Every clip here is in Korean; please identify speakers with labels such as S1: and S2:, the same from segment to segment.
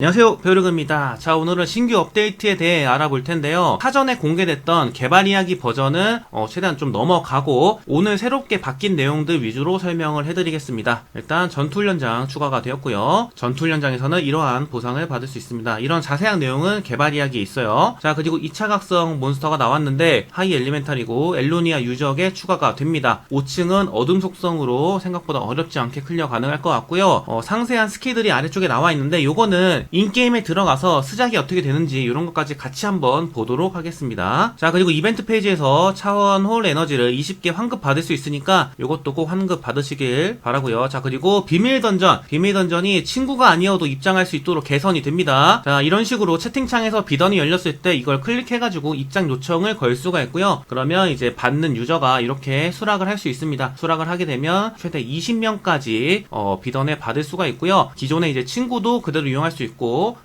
S1: 안녕하세요 배우르그입니다. 자 오늘은 신규 업데이트에 대해 알아볼 텐데요. 사전에 공개됐던 개발 이야기 버전은 어, 최대한 좀 넘어가고 오늘 새롭게 바뀐 내용들 위주로 설명을 해드리겠습니다. 일단 전투훈련장 추가가 되었고요. 전투훈련장에서는 이러한 보상을 받을 수 있습니다. 이런 자세한 내용은 개발 이야기에 있어요. 자 그리고 2차 각성 몬스터가 나왔는데 하이 엘리멘탈이고 엘로니아 유적에 추가가 됩니다. 5층은 어둠 속성으로 생각보다 어렵지 않게 클리어 가능할 것 같고요. 어, 상세한 스킬들이 아래쪽에 나와 있는데 요거는 인게임에 들어가서 스작이 어떻게 되는지 이런 것까지 같이 한번 보도록 하겠습니다. 자, 그리고 이벤트 페이지에서 차원 홀 에너지를 20개 환급 받을 수 있으니까 이것도 꼭 환급 받으시길 바라고요. 자, 그리고 비밀 던전. 비밀 던전이 친구가 아니어도 입장할 수 있도록 개선이 됩니다. 자, 이런 식으로 채팅창에서 비던이 열렸을 때 이걸 클릭해가지고 입장 요청을 걸 수가 있고요. 그러면 이제 받는 유저가 이렇게 수락을 할 수 있습니다. 수락을 하게 되면 최대 20명까지 어, 비던에 받을 수가 있고요. 기존에 이제 친구도 그대로 이용할 수 있고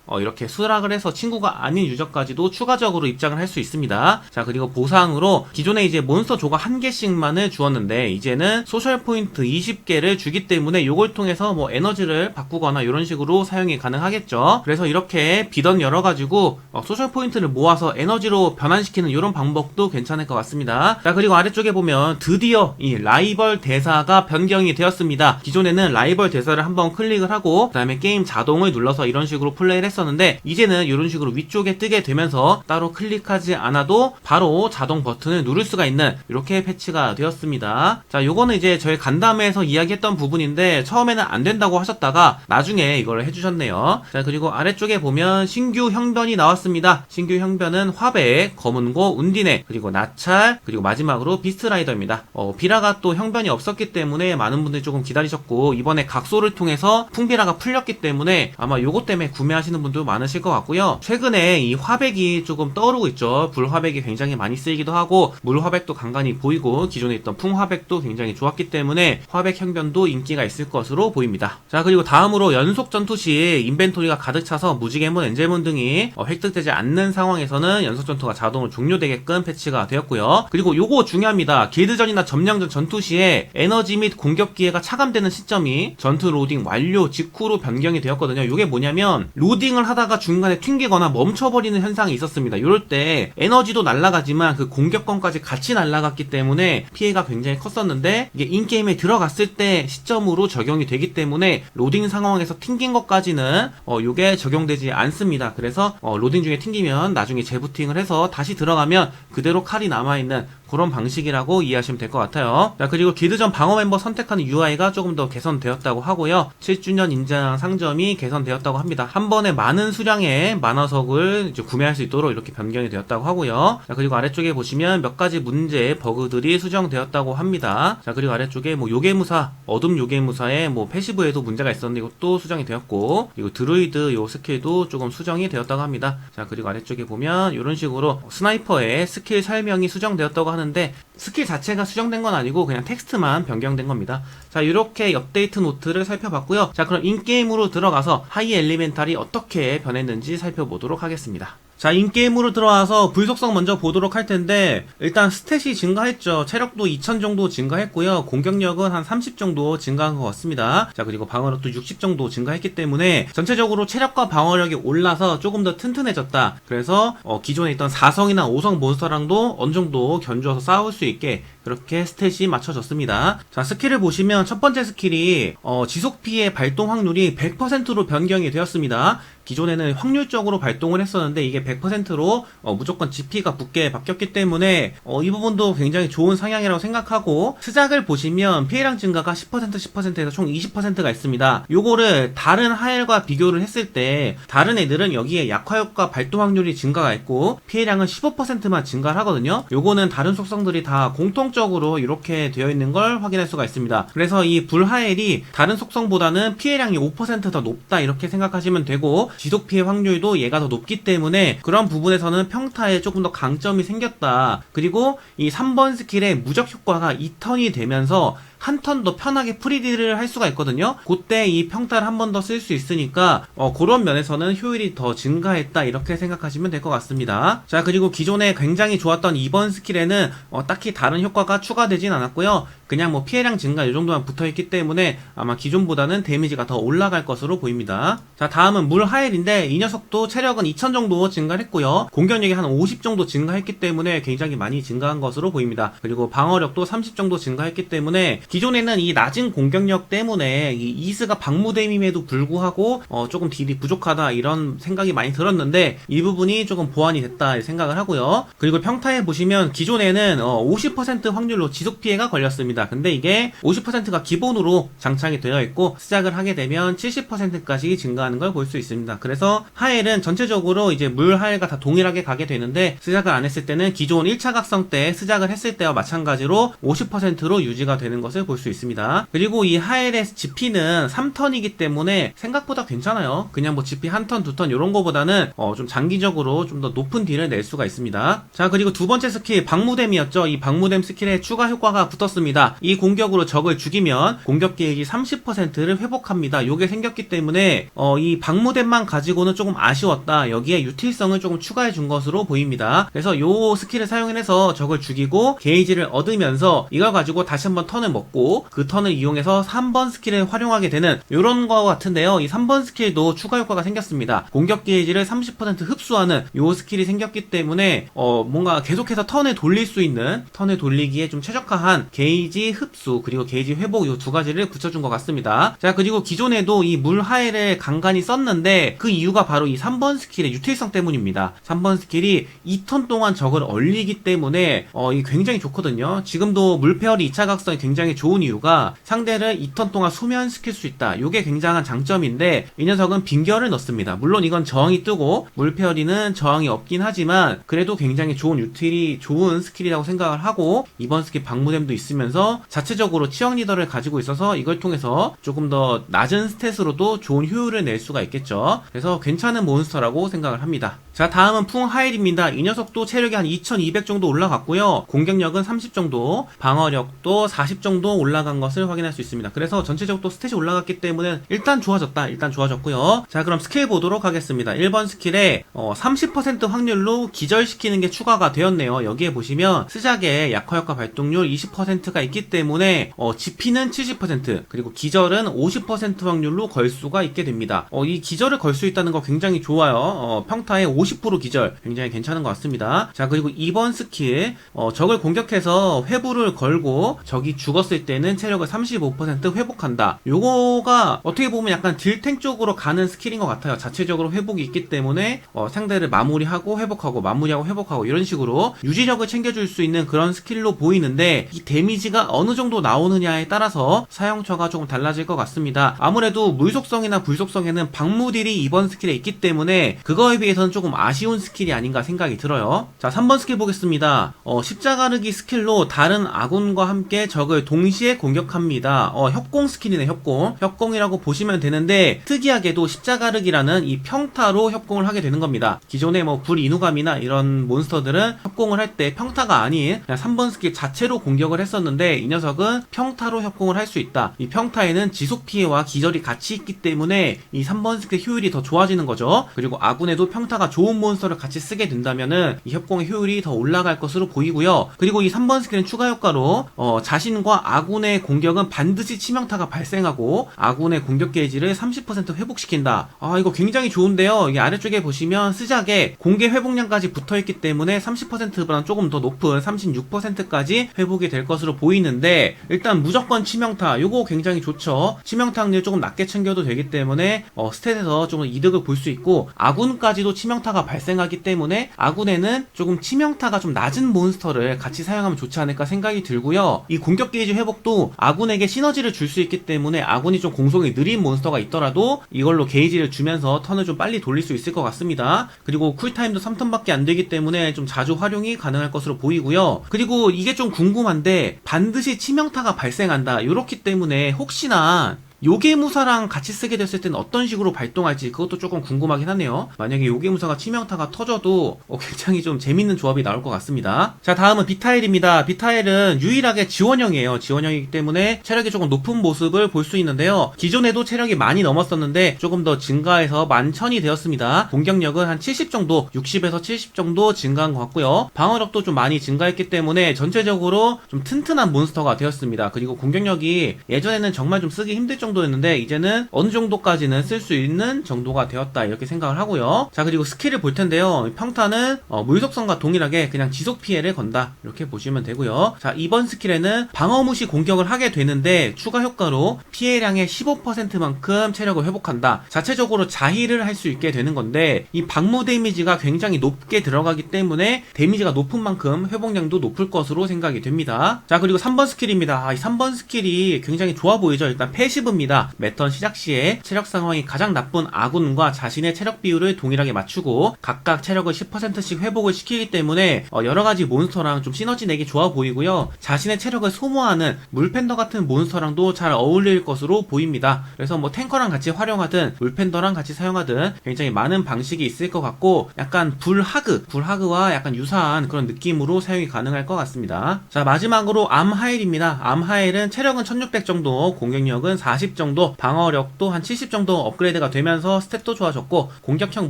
S1: 어, 이렇게 수락을 해서 친구가 아닌 유저까지도 추가적으로 입장을 할 수 있습니다. 자 그리고 보상으로 기존에 이제 몬스터 조각 한 개씩만을 주었는데 이제는 소셜 포인트 20개를 주기 때문에 이걸 통해서 뭐 에너지를 바꾸거나 이런 식으로 사용이 가능하겠죠. 그래서 이렇게 비던 열어가지고 어, 소셜 포인트를 모아서 에너지로 변환시키는 이런 방법도 괜찮을 것 같습니다. 자 그리고 아래쪽에 보면 드디어 이 라이벌 대사가 변경이 되었습니다. 기존에는 라이벌 대사를 한번 클릭을 하고 그다음에 게임 자동을 눌러서 이런 식으로 플레이를 했었는데 이제는 이런 식으로 위쪽에 뜨게 되면서 따로 클릭하지 않아도 바로 자동 버튼을 누를 수가 있는 이렇게 패치가 되었습니다. 자, 요거는 이제 저희 간담회에서 이야기했던 부분인데 처음에는 안 된다고 하셨다가 나중에 이걸 해주셨네요. 자, 그리고 아래쪽에 보면 신규 형변이 나왔습니다. 신규 형변은 화백, 검은고, 운디네, 그리고 나찰, 그리고 마지막으로 비스트라이더입니다. 어, 비라가 또 형변이 없었기 때문에 많은 분들이 조금 기다리셨고 이번에 각소를 통해서 풍비라가 풀렸기 때문에 아마 요것 때문에 구매하시는 분도 많으실 것 같고요. 최근에 이 화백이 조금 떠오르고 있죠. 불화백이 굉장히 많이 쓰이기도 하고 물화백도 간간히 보이고 기존에 있던 풍화백도 굉장히 좋았기 때문에 화백 형변도 인기가 있을 것으로 보입니다. 자 그리고 다음으로 연속 전투 시 인벤토리가 가득 차서 무지개문, 엔젤문 등이 어, 획득되지 않는 상황에서는 연속 전투가 자동으로 종료되게끔 패치가 되었고요. 그리고 요거 중요합니다. 길드전이나 점령전 전투 시에 에너지 및 공격 기회가 차감되는 시점이 전투 로딩 완료 직후로 변경이 되었거든요. 요게 뭐냐면 로딩을 하다가 중간에 튕기거나 멈춰버리는 현상이 있었습니다. 이럴 때 에너지도 날아가지만 그 공격권까지 같이 날아갔기 때문에 피해가 굉장히 컸었는데 이게 인게임에 들어갔을 때 시점으로 적용이 되기 때문에 로딩 상황에서 튕긴 것까지는 어 요게 적용되지 않습니다. 그래서 어 로딩 중에 튕기면 나중에 재부팅을 해서 다시 들어가면 그대로 칼이 남아있는 그런 방식이라고 이해하시면 될 것 같아요. 자, 그리고 길드전 방어 멤버 선택하는 UI가 조금 더 개선되었다고 하고요. 7주년 인장 상점이 개선되었다고 합니다. 한 번에 많은 수량의 만화석을 이제 구매할 수 있도록 이렇게 변경이 되었다고 하고요. 자, 그리고 아래쪽에 보시면 몇 가지 문제, 버그들이 수정되었다고 합니다. 자, 그리고 아래쪽에 뭐 요괴무사, 어둠 요괴무사의 뭐 패시브에도 문제가 있었는데 이것도 수정이 되었고, 그리고 드루이드 요 스킬도 조금 수정이 되었다고 합니다. 자, 그리고 아래쪽에 보면 이런 식으로 스나이퍼의 스킬 설명이 수정되었다고 하는 하는데 스킬 자체가 수정된 건 아니고 그냥 텍스트만 변경된 겁니다. 자 이렇게 업데이트 노트를 살펴봤고요. 자 그럼 인게임으로 들어가서 하이 엘리멘탈이 어떻게 변했는지 살펴보도록 하겠습니다. 자, 인게임으로 들어와서 불속성 먼저 보도록 할 텐데, 일단 스탯이 증가했죠. 체력도 2000 정도 증가했고요. 공격력은 한 30 정도 증가한 것 같습니다. 자, 그리고 방어력도 60 정도 증가했기 때문에, 전체적으로 체력과 방어력이 올라서 조금 더 튼튼해졌다. 그래서, 어, 기존에 있던 4성이나 5성 몬스터랑도 어느 정도 견주어서 싸울 수 있게, 그렇게 스탯이 맞춰졌습니다. 자, 스킬을 보시면 첫 번째 스킬이, 어, 지속 피해 발동 확률이 100%로 변경이 되었습니다. 기존에는 확률적으로 발동을 했었는데 이게 100%로 어, 무조건 GP가 붙게 바뀌었기 때문에 어, 이 부분도 굉장히 좋은 상향이라고 생각하고 스작을 보시면 피해량 증가가 10% 10%에서 총 20%가 있습니다. 요거를 다른 하엘과 비교를 했을 때 다른 애들은 여기에 약화효과 발동 확률이 증가가 있고 피해량은 15%만 증가를 하거든요. 요거는 다른 속성들이 다 공통적으로 이렇게 되어 있는 걸 확인할 수가 있습니다. 그래서 이 불하엘이 다른 속성보다는 피해량이 5%더 높다 이렇게 생각하시면 되고 지속 피해 확률도 얘가 더 높기 때문에 그런 부분에서는 평타에 조금 더 강점이 생겼다. 그리고 이 3번 스킬의 무적 효과가 2턴이 되면서 한 턴 더 편하게 프리딜을 할 수가 있거든요. 그때 이 평타를 한 번 더 쓸 수 있으니까 어, 그런 면에서는 효율이 더 증가했다 이렇게 생각하시면 될 것 같습니다. 자 그리고 기존에 굉장히 좋았던 2번 스킬에는 어, 딱히 다른 효과가 추가되진 않았고요. 그냥 뭐 피해량 증가 이 정도만 붙어있기 때문에 아마 기존보다는 데미지가 더 올라갈 것으로 보입니다. 자 다음은 물하엘인데 이 녀석도 체력은 2000 정도 증가했고요. 공격력이 한 50 정도 증가했기 때문에 굉장히 많이 증가한 것으로 보입니다. 그리고 방어력도 30 정도 증가했기 때문에 기존에는 이 낮은 공격력 때문에 이 이스가 방무댐임에도 불구하고 어, 조금 딜이 부족하다 이런 생각이 많이 들었는데 이 부분이 조금 보완이 됐다 생각을 하고요. 그리고 평타에 보시면 기존에는 어, 50% 확률로 지속 피해가 걸렸습니다. 근데 이게 50%가 기본으로 장착이 되어 있고 시작을 하게 되면 70%까지 증가하는 걸 볼 수 있습니다. 그래서 하엘은 전체적으로 이제 물 하엘과 다 동일하게 가게 되는데 시작을 안 했을 때는 기존 1차 각성 때 시작을 했을 때와 마찬가지로 50%로 유지가 되는 것을 볼 수 있습니다. 그리고 이 하엘의 GP는 3턴이기 때문에 생각보다 괜찮아요. 그냥 뭐 GP 한 턴, 두 턴 이런 거보다는 어, 좀 장기적으로 좀 더 높은 딜을 낼 수가 있습니다. 자 그리고 두 번째 스킬 방무댐이었죠. 이 방무댐 스킬에 추가 효과가 붙었습니다. 이 공격으로 적을 죽이면 공격 게이지 30%를 회복합니다. 요게 생겼기 때문에 어, 이 방무댐만 가지고는 조금 아쉬웠다. 여기에 유틸성을 조금 추가해 준 것으로 보입니다. 그래서 요 스킬을 사용해서 적을 죽이고 게이지를 얻으면서 이걸 가지고 다시 한번 턴을 먹고 그 턴을 이용해서 3번 스킬을 활용하게 되는 이런 거 같은데요. 이 3번 스킬도 추가 효과가 생겼습니다. 공격 게이지를 30% 흡수하는 요 스킬이 생겼기 때문에 어, 뭔가 계속해서 턴을 돌릴 수 있는 턴을 돌리기에 좀 최적화한 게이지 흡수 그리고 게이지 회복 요 두 가지를 붙여준 것 같습니다. 자 그리고 기존에도 이 물 하엘을 간간히 썼는데 그 이유가 바로 이 3번 스킬의 유틸성 때문입니다. 3번 스킬이 2턴 동안 적을 얼리기 때문에 어, 이 굉장히 좋거든요. 지금도 물페어리 2차 각성이 굉장히 좋은 이유가 상대를 2턴 동안 소면시킬 수 있다. 요게 굉장한 장점인데 이 녀석은 빙결을 넣습니다. 물론 이건 저항이 뜨고 물페어리는 저항이 없긴 하지만 그래도 굉장히 좋은 유틸이 좋은 스킬이라고 생각을 하고 이번 스킬 방무댐도 있으면서 자체적으로 치영 리더를 가지고 있어서 이걸 통해서 조금 더 낮은 스탯으로도 좋은 효율을 낼 수가 있겠죠. 그래서 괜찮은 몬스터라고 생각을 합니다. 자 다음은 풍하일입니다. 이 녀석도 체력이 한 2200 정도 올라갔고요. 공격력은 30 정도, 방어력도 40 정도 올라간 것을 확인할 수 있습니다. 그래서 전체적으로 스탯이 올라갔기 때문에 일단 좋아졌다. 일단 좋아졌고요. 자 그럼 스킬 보도록 하겠습니다. 1번 스킬에 어, 30% 확률로 기절시키는 게 추가가 되었네요. 여기에 보시면 스작의 약화 효과 발동률 20%가 있기 때문에 어, GP는 70% 그리고 기절은 50% 확률로 걸 수가 있게 됩니다. 어, 이 기절을 걸 수 있다는 거 굉장히 좋아요. 어, 평타에 50% 기절 굉장히 괜찮은 것 같습니다. 자 그리고 2번 스킬 어, 적을 공격해서 회부를 걸고 적이 죽었을 때는 체력을 35% 회복한다. 요거가 어떻게 보면 약간 딜탱 쪽으로 가는 스킬인 것 같아요. 자체적으로 회복이 있기 때문에 어, 상대를 마무리하고 회복하고 마무리하고 회복하고 이런 식으로 유지력을 챙겨줄 수 있는 그런 스킬로 보이는데 이 데미지가 어느 정도 나오느냐에 따라서 사용처가 조금 달라질 것 같습니다. 아무래도 물속성이나 불속성에는 방무딜이 이번 스킬에 있기 때문에 그거에 비해서는 조금 아쉬운 스킬이 아닌가 생각이 들어요. 자, 3번 스킬 보겠습니다. 어, 십자가르기 스킬로 다른 아군과 함께 적을 동시에 공격합니다. 어, 협공 스킬이네, 협공. 협공이라고 보시면 되는데 특이하게도 십자가르기라는 이 평타로 협공을 하게 되는 겁니다. 기존에 뭐 불인후감이나 이런 몬스터들은 협공을 할 때 평타가 아닌 그냥 3번 스킬 자체로 공격을 했었는데 이 녀석은 평타로 협공을 할 수 있다. 이 평타에는 지속 피해와 기절이 같이 있기 때문에 이 3번 스킬 효율이 더 좋아지는 거죠. 그리고 아군에도 평타가 좋은 몬스터를 같이 쓰게 된다면은 이 협공의 효율이 더 올라갈 것으로 보이고요. 그리고 이 3번 스킬은 추가 효과로 어, 자신과 아군의 공격은 반드시 치명타가 발생하고 아군의 공격 게이지를 30% 회복시킨다. 아 이거 굉장히 좋은데요. 이게 아래쪽에 보시면 스작에 공개 회복량까지 붙어있기 때문에 30%보다 조금 더 높은 36%까지 회복이 될 것으로 보이는데 일단 무조건 치명타 요거 굉장히 좋죠. 치명타 확률 조금 낮게 챙겨도 되기 때문에 어, 스탯에서 조금 이득을 볼 수 있고 아군까지도 치명타 가 발생하기 때문에 아군에는 조금 치명타가 좀 낮은 몬스터를 같이 사용하면 좋지 않을까 생각이 들고요. 이 공격 게이지 회복도 아군에게 시너지를 줄 수 있기 때문에 아군이 좀 공속이 느린 몬스터가 있더라도 이걸로 게이지를 주면서 턴을 좀 빨리 돌릴 수 있을 것 같습니다. 그리고 쿨타임도 3턴밖에 안 되기 때문에 좀 자주 활용이 가능할 것으로 보이고요. 그리고 이게 좀 궁금한데 반드시 치명타가 발생한다. 이렇기 때문에 혹시나 요괴무사랑 같이 쓰게 됐을 때는 어떤 식으로 발동할지 그것도 조금 궁금하긴 하네요. 만약에 요괴무사가 치명타가 터져도 어, 굉장히 좀 재밌는 조합이 나올 것 같습니다. 자 다음은 비타일입니다. 비타일은 유일하게 지원형이에요. 지원형이기 때문에 체력이 조금 높은 모습을 볼 수 있는데요. 기존에도 체력이 많이 넘었었는데 조금 더 증가해서 만천이 되었습니다. 공격력은 한 70 정도, 60에서 70 정도 증가한 것 같고요. 방어력도 좀 많이 증가했기 때문에 전체적으로 좀 튼튼한 몬스터가 되었습니다. 그리고 공격력이 예전에는 정말 좀 쓰기 힘들 정도 였는데 이제는 어느 정도까지는 쓸 수 있는 정도가 되었다 이렇게 생각을 하고요. 자 그리고 스킬을 볼 텐데요. 평타는 어, 물속성과 동일하게 그냥 지속 피해를 건다 이렇게 보시면 되고요. 자 이번 스킬에는 방어 무시 공격을 하게 되는데 추가 효과로 피해량의 15%만큼 체력을 회복한다. 자체적으로 자힐을 할 수 있게 되는 건데 이 방무 데미지가 굉장히 높게 들어가기 때문에 데미지가 높은 만큼 회복량도 높을 것으로 생각이 됩니다. 자 그리고 3번 스킬입니다. 아, 이 3번 스킬이 굉장히 좋아 보이죠. 일단 패시브입니다. 매턴 시작 시에 체력 상황이 가장 나쁜 아군과 자신의 체력 비율을 동일하게 맞추고 각각 체력을 10%씩 회복을 시키기 때문에 어, 여러 가지 몬스터랑 좀 시너지 내기 좋아 보이고요. 자신의 체력을 소모하는 물팬더 같은 몬스터랑도 잘 어울릴 것으로 보입니다. 그래서 뭐 탱커랑 같이 활용하든 물팬더랑 같이 사용하든 굉장히 많은 방식이 있을 것 같고 약간 불하그, 불하그와 약간 유사한 그런 느낌으로 사용이 가능할 것 같습니다. 자 마지막으로 암하일입니다. 암하일은 체력은 1600 정도, 공격력은 40 정도, 방어력도 한 70 정도 업그레이드가 되면서 스탯도 좋아졌고 공격형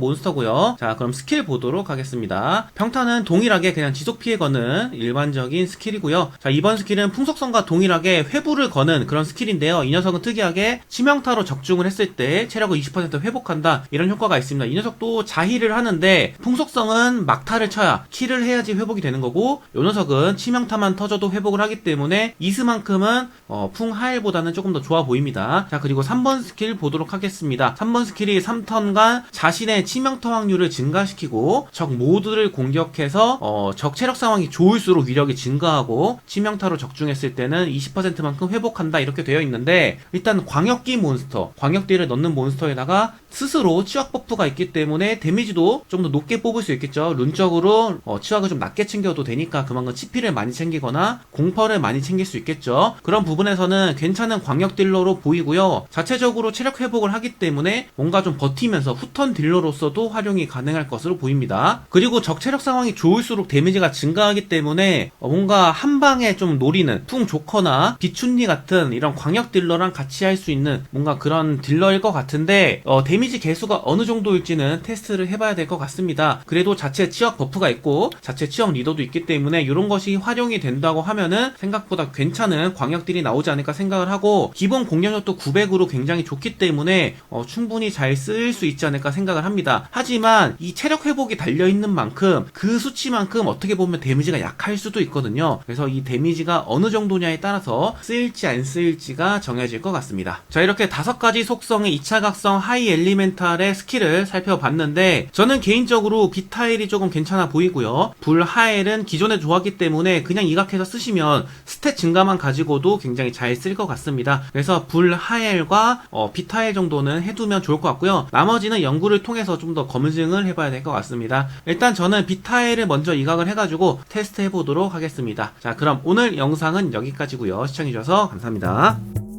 S1: 몬스터고요. 자 그럼 스킬 보도록 하겠습니다. 평타는 동일하게 그냥 지속 피해 거는 일반적인 스킬이고요. 자 이번 스킬은 풍속성과 동일하게 회부를 거는 그런 스킬인데요. 이 녀석은 특이하게 치명타로 적중을 했을 때 체력을 20% 회복한다 이런 효과가 있습니다. 이 녀석도 자힐을 하는데 풍속성은 막타를 쳐야 킬을 해야지 회복이 되는 거고 이 녀석은 치명타만 터져도 회복을 하기 때문에 이스만큼은 어, 풍하일보다는 조금 더 좋아 보입니다. 자 그리고 3번 스킬 보도록 하겠습니다. 3번 스킬이 3턴간 자신의 치명타 확률을 증가시키고 적 모두를 공격해서 어, 적 체력 상황이 좋을수록 위력이 증가하고 치명타로 적중했을 때는 20%만큼 회복한다 이렇게 되어 있는데 일단 광역기 몬스터, 광역기를 넣는 몬스터에다가 스스로 치확 버프가 있기 때문에 데미지도 좀 더 높게 뽑을 수 있겠죠. 룬적으로 어, 치확을 좀 낮게 챙겨도 되니까 그만큼 치피를 많이 챙기거나 공퍼를 많이 챙길 수 있겠죠. 그런 부분에서는 괜찮은 광역 딜러로 보이 고요. 자체적으로 체력 회복을 하기 때문에 뭔가 좀 버티면서 후턴 딜러로서도 활용이 가능할 것으로 보입니다. 그리고 적 체력 상황이 좋을수록 데미지가 증가하기 때문에 어, 뭔가 한 방에 좀 노리는 풍 조커나 비춘니 같은 이런 광역 딜러랑 같이 할 수 있는 뭔가 그런 딜러일 것 같은데 어, 데미지 개수가 어느 정도일지는 테스트를 해봐야 될 것 같습니다. 그래도 자체 치역 버프가 있고 자체 치역 리더도 있기 때문에 이런 것이 활용이 된다고 하면은 생각보다 괜찮은 광역 딜이 나오지 않을까 생각을 하고 기본 공격력 도 900으로 굉장히 좋기 때문에 어, 충분히 잘 쓸 수 있지 않을까 생각을 합니다. 하지만 이 체력 회복이 달려 있는 만큼 그 수치만큼 어떻게 보면 데미지가 약할 수도 있거든요. 그래서 이 데미지가 어느 정도냐에 따라서 쓰일지 안 쓰일지가 정해질 것 같습니다. 자 이렇게 다섯 가지 속성의 2차 각성 하이 엘리멘탈의 스킬을 살펴봤는데 저는 개인적으로 비타일이 조금 괜찮아 보이고요. 불하엘은 기존에 좋았기 때문에 그냥 이각해서 쓰시면 스탯 증가만 가지고도 굉장히 잘 쓸 것 같습니다. 그래서 불 하엘과 어, 비타일 정도는 해두면 좋을 것 같고요. 나머지는 연구를 통해서 좀 더 검증을 해봐야 될 것 같습니다. 일단 저는 비타일을 먼저 이각을 해가지고 테스트 해보도록 하겠습니다. 자 그럼 오늘 영상은 여기까지고요. 시청해주셔서 감사합니다.